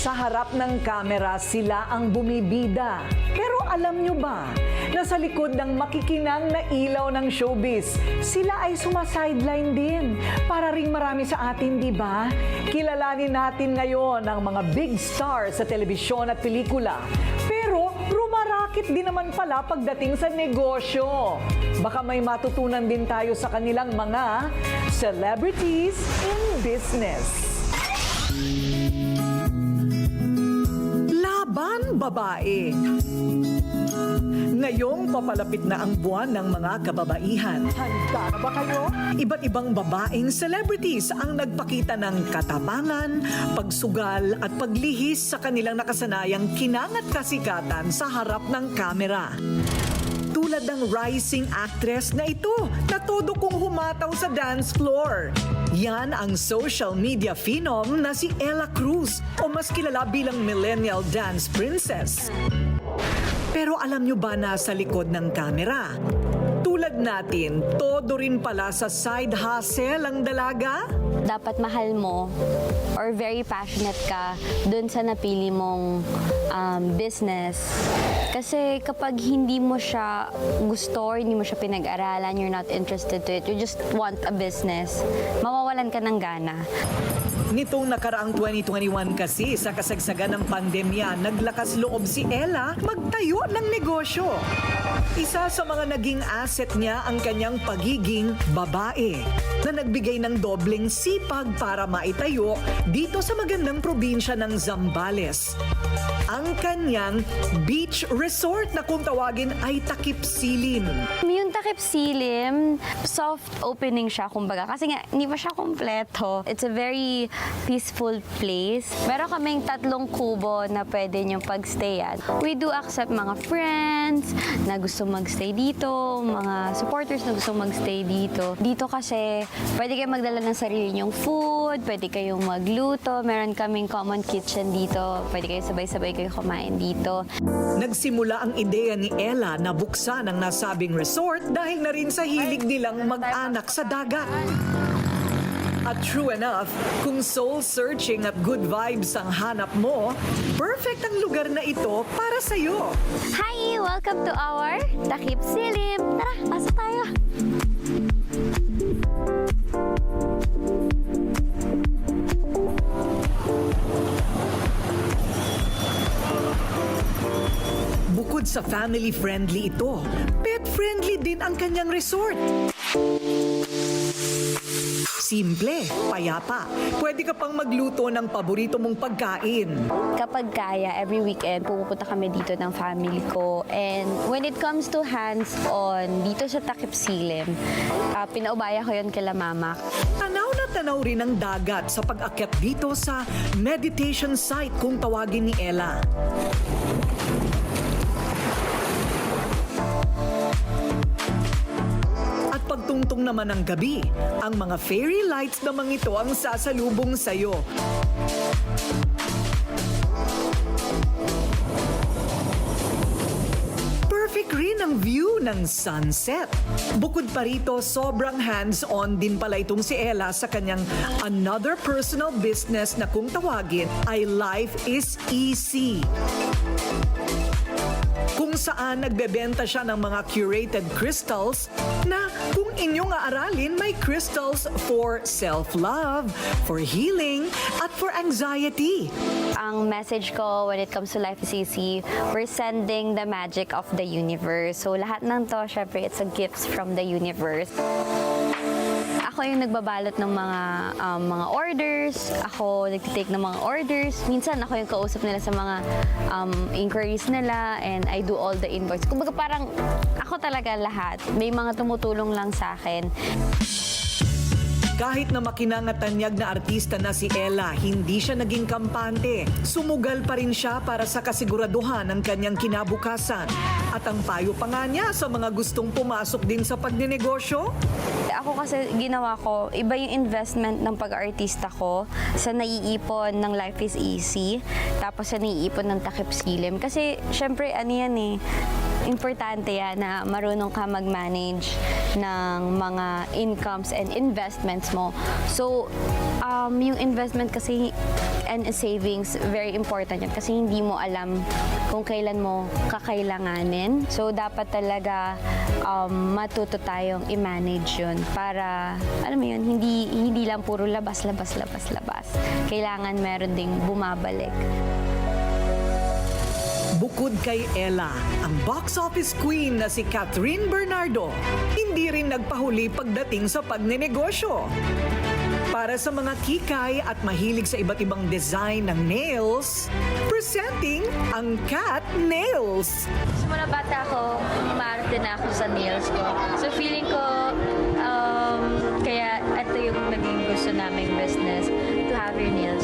Sa harap ng kamera, sila ang bumibida. Pero alam nyo ba, na sa likod ng makikinang na ilaw ng showbiz, sila ay sumasideline din. Para ring marami sa atin, di ba? Kilalanin natin ngayon ang mga big stars sa telebisyon at pelikula. Pero rumarakit din naman pala pagdating sa negosyo. Baka may matutunan din tayo sa kanilang mga celebrities in business. Laban babae. Ngayong papalapit na ang buwan ng mga kababaihan. Handa na ba kayo? Iba't ibang babaeng celebrities ang nagpakita ng katapangan, pagsugal at paglihis sa kanilang nakasanayang kinangat kasikatan sa harap ng kamera. Tulad ng rising actress na ito na todo kong humataw sa dance floor. Yan ang social media phenom na si Ella Cruz o mas kilala bilang millennial dance princess. Pero alam nyo ba na sa likod ng kamera? Tulad natin, todo rin pala sa side hustle ang dalaga? dapat mahal mo or very passionate ka dun sa napili mong um, business. Kasi kapag hindi mo siya gusto or hindi mo siya pinag-aralan, you're not interested to it, you just want a business, mawawalan ka ng gana. Nitong nakaraang 2021 kasi sa kasagsagan ng pandemya, naglakas loob si Ella magtayo ng negosyo. Isa sa mga naging asset niya ang kanyang pagiging babae na nagbigay ng dobleng sipag para maitayo dito sa magandang probinsya ng Zambales. Ang kanyang beach resort na kung tawagin ay Takip Silim. Yung takip silim, soft opening siya, kumbaga. Kasi nga, hindi pa siya kompleto. It's a very peaceful place. Meron kaming tatlong kubo na pwede niyong pagstayan. We do accept mga friends na gusto magstay dito, mga supporters na gusto magstay dito. Dito kasi, pwede kayong magdala ng sarili niyong food, pwede kayong magluto, meron kaming common kitchen dito, pwede kayo sabay-sabay kayo kumain dito. Nagsimula ang ideya ni Ella na buksan ang nasabing resort dahil na rin sa hilig nilang mag-anak sa dagat. At true enough, kung soul searching at good vibes ang hanap mo, perfect ang lugar na ito para sa'yo. Hi! Welcome to our Takip Silim! Tara, pasok tayo! Bukod sa family-friendly ito, pet-friendly din ang kanyang resort. Simple, payapa. Pwede ka pang magluto ng paborito mong pagkain. Kapag kaya, every weekend, pupunta kami dito ng family ko. And when it comes to hands-on, dito sa Takip Silim, ah, pinaubaya ko yun kila mama. Tanaw na tanaw rin ang dagat sa pag-akyat dito sa meditation site kung tawagin ni Ella. At pagtungtong naman ng gabi, ang mga fairy lights naman ito ang sasalubong sa'yo. Perfect rin ang view ng sunset. Bukod pa rito, sobrang hands-on din pala itong si Ella sa kanyang another personal business na kung tawagin ay Life is Easy kung saan nagbebenta siya ng mga curated crystals na kung inyong aaralin may crystals for self-love, for healing, at for anxiety. Ang message ko when it comes to Life is Easy, we're sending the magic of the universe. So lahat ng to, syempre, it's a gifts from the universe. Ako yung nagbabalot ng mga um, mga orders, ako nagtitake ng mga orders. Minsan ako yung kausap nila sa mga um, inquiries nila and I do all the invoice. Kumbaga parang ako talaga lahat. May mga tumutulong lang sa akin. Kahit na makinangatanyag na artista na si Ella, hindi siya naging kampante. Sumugal pa rin siya para sa kasiguraduhan ng kanyang kinabukasan. At ang payo pa nga niya sa mga gustong pumasok din sa pagninegosyo, Ako kasi ginawa ko, iba yung investment ng pag-artista ko sa naiipon ng Life is Easy, tapos sa naiipon ng Takip Silim. Kasi syempre, ano yan eh, importante yan na marunong ka mag-manage ng mga incomes and investments mo. So, um, yung investment kasi and savings, very important yun kasi hindi mo alam kung kailan mo kakailanganin. So, dapat talaga um, matuto tayong i-manage yun para, alam mo yun, hindi, hindi lang puro labas, labas, labas, labas. Kailangan meron ding bumabalik. Bukod kay Ella, ang box office queen na si Catherine Bernardo, hindi rin nagpahuli pagdating sa pagnenegosyo. Para sa mga kikay at mahilig sa iba't ibang design ng nails, presenting ang Cat Nails. Simula bata ako, umarte na ako sa nails ko. So feeling ko, um, kaya ito yung naging gusto naming business, to have your nails.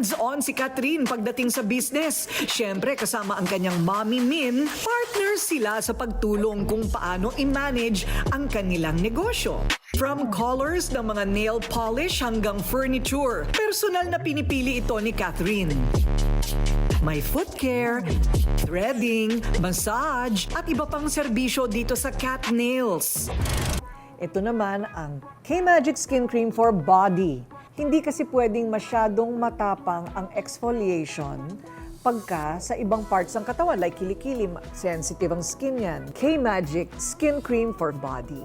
Hands-on si Catherine pagdating sa business. Siyempre, kasama ang kanyang mommy Min, partners sila sa pagtulong kung paano i-manage ang kanilang negosyo. From colors ng mga nail polish hanggang furniture, personal na pinipili ito ni Catherine. May foot care, threading, massage, at iba pang serbisyo dito sa Cat Nails. Ito naman ang K-Magic Skin Cream for Body. Hindi kasi pwedeng masyadong matapang ang exfoliation pagka sa ibang parts ng katawan like kilikili, sensitive ang skin yan. K-Magic Skin Cream for Body.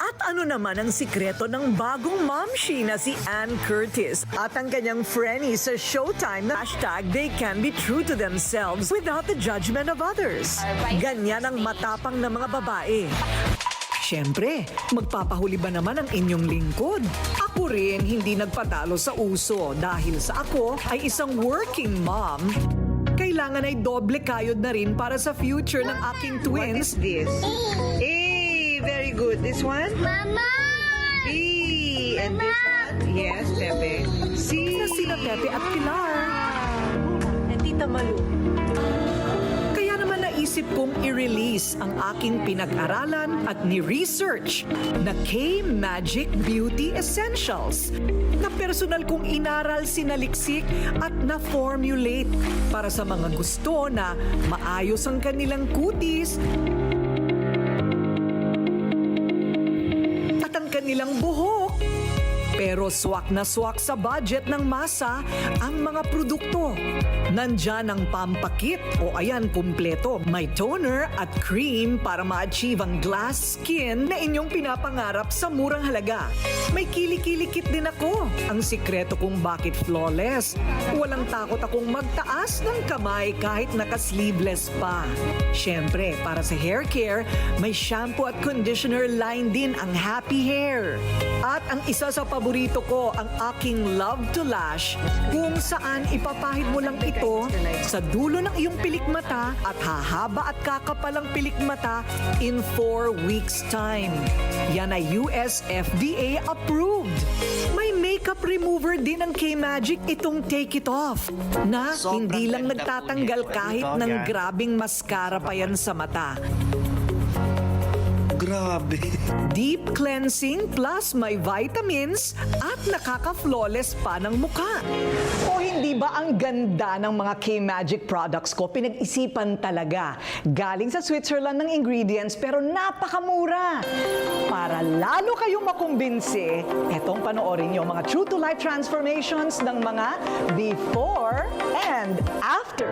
At ano naman ang sikreto ng bagong momshi na si Ann Curtis at ang kanyang frenny sa Showtime na hashtag they can be true to themselves without the judgment of others. Ganyan ang matapang na mga babae. Siyempre, magpapahuli ba naman ang inyong lingkod? Ako rin hindi nagpatalo sa uso dahil sa ako ay isang working mom. Kailangan ay doble kayod na rin para sa future ng aking twins this? A, very good. This one? Mama! B, and this one? Yes, Pepe. C. na sina Pepe at Pilar. And Tita Malu. Naisip kong i-release ang aking pinag-aralan at ni-research na K-Magic Beauty Essentials na personal kong inaral, sinaliksik at na-formulate para sa mga gusto na maayos ang kanilang kutis at ang kanilang buhok pero swak na swak sa budget ng masa ang mga produkto. Nandyan ang pampakit o ayan kumpleto. May toner at cream para ma-achieve ang glass skin na inyong pinapangarap sa murang halaga. May kili-kili-kit din ako. Ang sikreto kung bakit flawless. Walang takot akong magtaas ng kamay kahit naka-sleeveless pa. Siyempre, para sa hair care, may shampoo at conditioner line din ang Happy Hair. At ang isa sa paborito ko, ang aking Love to Lash, kung saan ipapahid mo lang ito sa dulo ng iyong pilikmata at hahaba at kakapalang pilikmata in 4 weeks time. Yan ay US FDA approved. May makeup remover din ang K-Magic itong Take It Off na hindi lang nagtatanggal kahit ng grabing mascara pa yan sa mata. Grabe. Deep cleansing plus may vitamins at nakaka-flawless pa ng mukha. O hindi ba ang ganda ng mga K-Magic products ko? Pinag-isipan talaga. Galing sa Switzerland ng ingredients pero napakamura. Para lalo kayong makumbinsi, etong panoorin nyo mga true to life transformations ng mga before and after.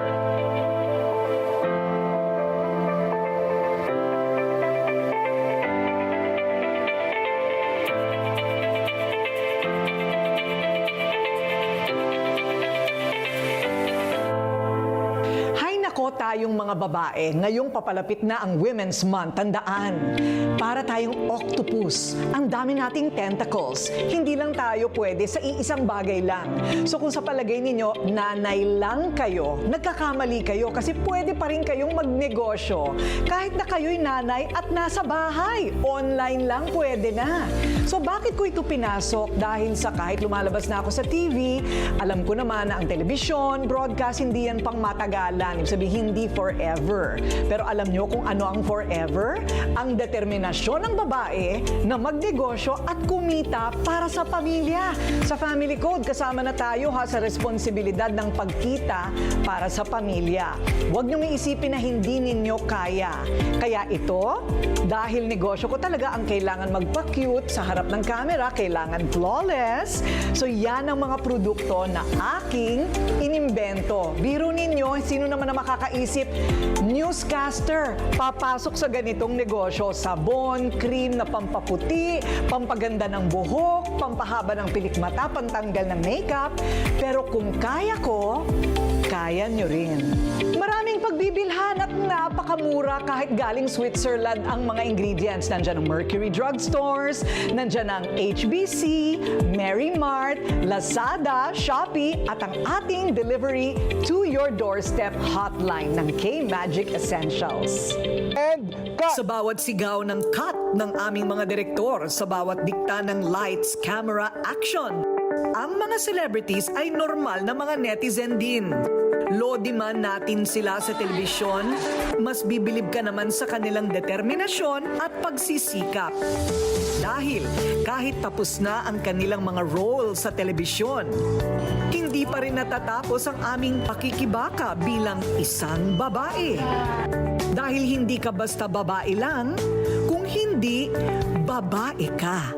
Tayong mga babae, ngayong papalapit na ang Women's Month, tandaan. Para tayong octopus, ang dami nating tentacles. Hindi lang tayo pwede sa iisang bagay lang. So kung sa palagay ninyo, nanay lang kayo, nagkakamali kayo kasi pwede pa rin kayong magnegosyo. Kahit na kayo'y nanay at nasa bahay, online lang pwede na. So bakit ko ito pinasok? Dahil sa kahit lumalabas na ako sa TV, alam ko naman na ang telebisyon, broadcast, hindi yan pang matagalan. Ibig sabihin, hindi forever. Pero alam nyo kung ano ang forever? Ang determinasyon ng babae na magnegosyo at kumita para sa pamilya. Sa Family Code, kasama na tayo ha sa responsibilidad ng pagkita para sa pamilya. Huwag niyong iisipin na hindi ninyo kaya. Kaya ito, dahil negosyo ko talaga ang kailangan magpa-cute sa harap ng camera, kailangan flawless. So yan ang mga produkto na aking inimbento. Biro ninyo, sino naman na makakaisip, newscaster, papasok sa ganitong negosyo, sabon, cream na pampaputi, pampaganda ng buhok, pampahaba ng pilikmata, pantanggal ng makeup. Pero kung kaya ko, kaya nyo rin. Maraming pagbibilhan at napakamura kahit galing Switzerland ang mga ingredients. Nandyan ang Mercury Drugstores, nandyan ang HBC, Mary Mart, Lazada, Shopee, at ang ating delivery to your doorstep hotline ng K-Magic Essentials. Sa bawat sigaw ng cut ng aming mga direktor, sa bawat dikta ng lights, camera, action, ang mga celebrities ay normal na mga netizen din. Lodi man natin sila sa telebisyon, mas bibilib ka naman sa kanilang determinasyon at pagsisikap. Dahil kahit tapos na ang kanilang mga role sa telebisyon, hindi pa rin natatapos ang aming pakikibaka bilang isang babae. Dahil hindi ka basta babae lang, kung hindi, babae ka.